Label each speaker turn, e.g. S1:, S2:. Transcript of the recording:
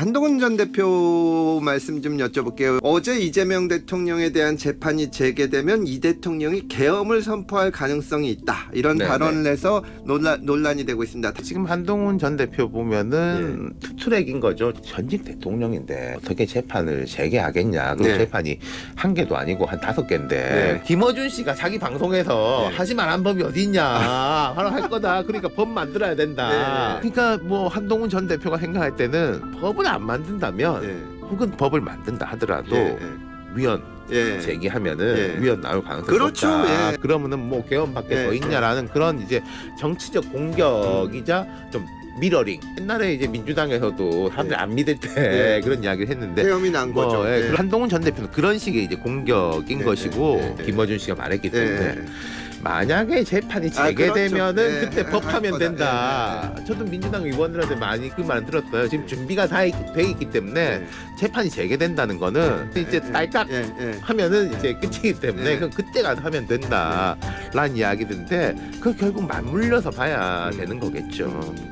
S1: 한동훈 전 대표 말씀 좀 여쭤볼게요. 어제 이재명 대통령에 대한 재판이 재개되면 이 대통령이 계엄을 선포할 가능성이 있다. 이런
S2: 네,
S1: 발언을 해서 논란, 논란이 되고 있습니다.
S2: 지금 한동훈 전 대표
S1: 네.
S2: 보면은 투트랙인 거죠. 전직 대통령인데 어떻게 재판을 재개하겠냐. 그
S1: 네.
S2: 재판이 한 개도 아니고 한 다섯 개인데
S1: 네.
S2: 김어준 씨가 자기 방송에서
S1: 네.
S2: 하지 말한 법이 어딨냐. 하러 할 거다. 그러니까 법 만들어야 된다.
S1: 네.
S2: 그러니까 뭐 한동훈 전 대표가 생각할 때는 법을 안 만든다면
S1: 예.
S2: 혹은 법을 만든다 하더라도
S1: 예.
S2: 위헌
S1: 예.
S2: 제기하면은
S1: 예.
S2: 위헌 나올 가능성이
S1: 그렇죠.
S2: 높다.
S1: 예.
S2: 그러면은 뭐 개헌밖에
S1: 예.
S2: 더 있냐라는 그런 이제 정치적 공격이자 좀 미러링. 옛날에 이제 민주당에서도 사람들이
S1: 예.
S2: 안 믿을 때
S1: 예.
S2: 그런 이야기를 했는데
S1: 계엄이 난
S2: 뭐,
S1: 거죠.
S2: 예,
S1: 예.
S2: 그 한동훈 전 대표는 그런 식의 이제 공격인
S1: 예,
S2: 것이고
S1: 예, 예, 예.
S2: 김어준 씨가 말했기 때문에
S1: 예.
S2: 만약에 재판이
S1: 아,
S2: 재개되면은
S1: 그렇죠. 예,
S2: 그때
S1: 예,
S2: 법하면
S1: 할 거다.
S2: 된다.
S1: 예,
S2: 저도 민주당 의원들한테 많이 그 말 들었어요. 지금 준비가 다돼 있기 때문에
S1: 예.
S2: 재판이 재개된다는 거는
S1: 예.
S2: 이제
S1: 예.
S2: 딸깍
S1: 예. 예.
S2: 하면은 이제 끝이기 때문에
S1: 네.
S2: 그럼 그때 가서 하면 된다라는 이야기인데 그 결국 맞물려서 봐야
S1: 음.
S2: 되는 거겠죠.